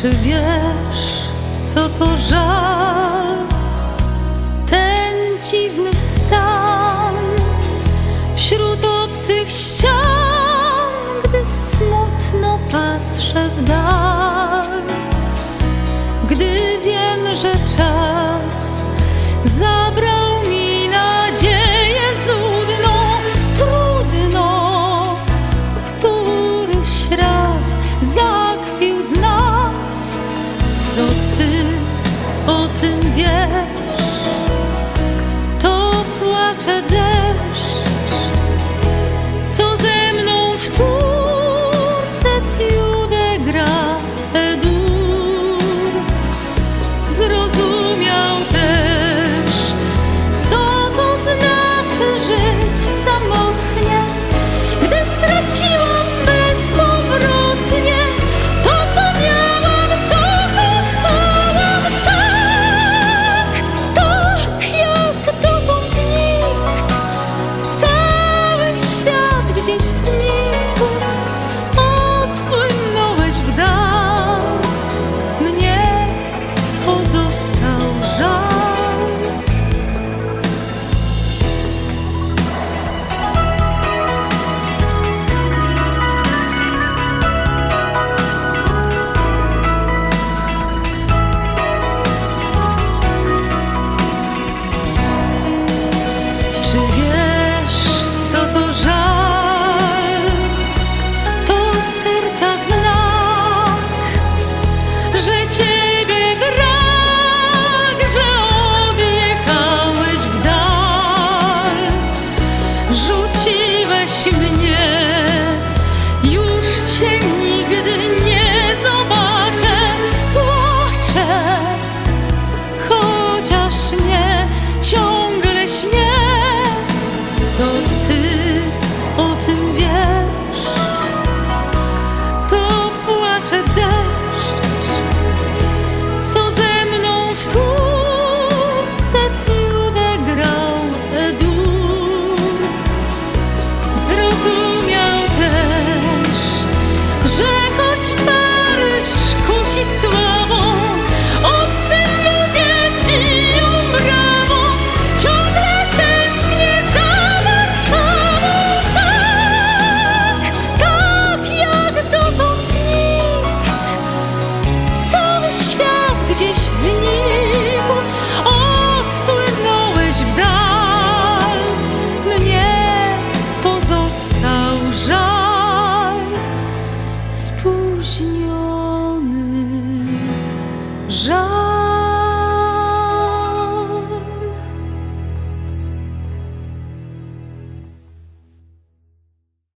Czy wiesz, co to żal? ciebie tak, że odjechałeś w. Rzut 不是。